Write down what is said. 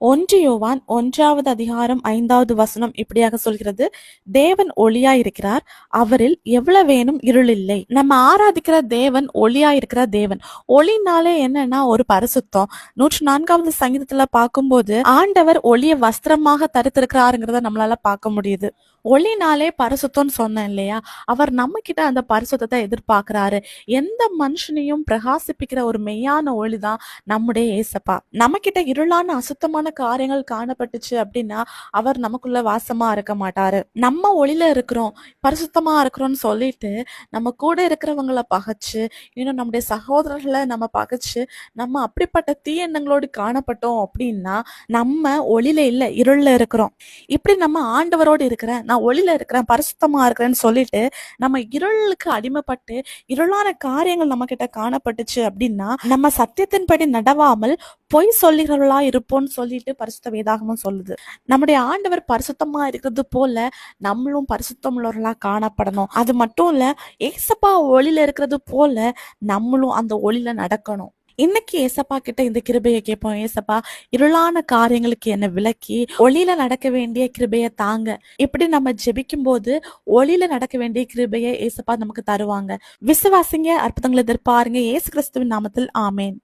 ஒன்று யோவான் ஒன்றாவது அதிகாரம் ஐந்தாவது வசனம் இப்படியாக சொல்கிறது. தேவன் ஒளியா இருக்கிறார் அவரில் எவ்வளவு வேணும் இருள் இல்லை நம்ம ஆராதிக்கிற தேவன் ஒளியா இருக்கிற தேவன். ஒளினாலே என்னன்னா ஒரு பரிசுத்தம். நூற்று நான்காவது சங்கீதத்துல பார்க்கும்போது ஆண்டவர் ஒளிய வஸ்திரமாக தரித்திருக்கிறாருங்கிறத நம்மளால பார்க்க முடியுது. ஒளினாலே பரிசுத்தம்னு சொன்னேன் இல்லையா? அவர் நம்ம கிட்ட அந்த பரிசுத்தத்தை எதிர்பார்க்கிறாரு. எந்த மனுஷனையும் பிரகாசிப்பிக்கிற ஒரு மெய்யான ஒளிதான் நம்முடைய ஏசப்பா. நம்ம கிட்ட இருளான அசுத்தமான காரியங்கள் காணப்பட்டுச்சு அப்படின்னா அவர் நமக்குள்ள வாசமா இருக்க மாட்டாரு. நம்ம ஒளியில இருக்கிறோம் பரிசுத்தமா இருக்கிறோம்னு சொல்லிட்டு நம்ம கூட இருக்கிறவங்கள பகைச்சு இன்னும் நம்முடைய சகோதரர்களை நம்ம பகைச்சு நம்ம அப்படிப்பட்ட தீயெண்ணங்களோடு காணப்பட்டோம் அப்படின்னா நம்ம ஒளியில இல்ல இருள்ல இருக்கிறோம். இப்படி நம்ம ஆண்டவரோடு இருக்கிறேன் நான் ஒளியில இருக்கிறேன் பரிசுத்தமா இருக்கிறேன்னு சொல்லிட்டு நம்ம இருளுக்கு அடிமைப்பட்டு இருளான காரியங்கள் நம்ம கிட்ட காணப்பட்டுச்சு அப்படின்னா நம்ம சத்தியத்தின்படி நடவாமல் பொய் சொல்லுகிறவளா இருப்போம்னு சொல்லி சொல்லிட்டு பரிசுத்த வேதாகமும் சொல்லுது. நம்முடைய ஆண்டவர் பரிசுத்தமா இருக்கிறது போல நம்மளும் பரிசுத்தம் உள்ளவர்களா காணப்படணும். அது மட்டும் இல்ல ஏசப்பா ஒளியில இருக்கிறது போல நம்மளும் அந்த ஒளியில நடக்கணும். இன்னைக்கு ஏசப்பா கிட்ட இந்த கிருபையை கேட்போம். ஏசப்பா இருளான காரியங்களுக்கு என்ன விளக்கி ஒளியில நடக்க வேண்டிய கிருபையை தாங்க. இப்படி நம்ம ஜெபிக்கும் போது ஒளியில நடக்க வேண்டிய கிருபையை ஏசப்பா நமக்கு தருவாங்க. விசுவாசிங்க அற்புதங்களை எதிர்பாருங்க. ஏசு கிறிஸ்துவின் நாமத்தில் ஆமேன்.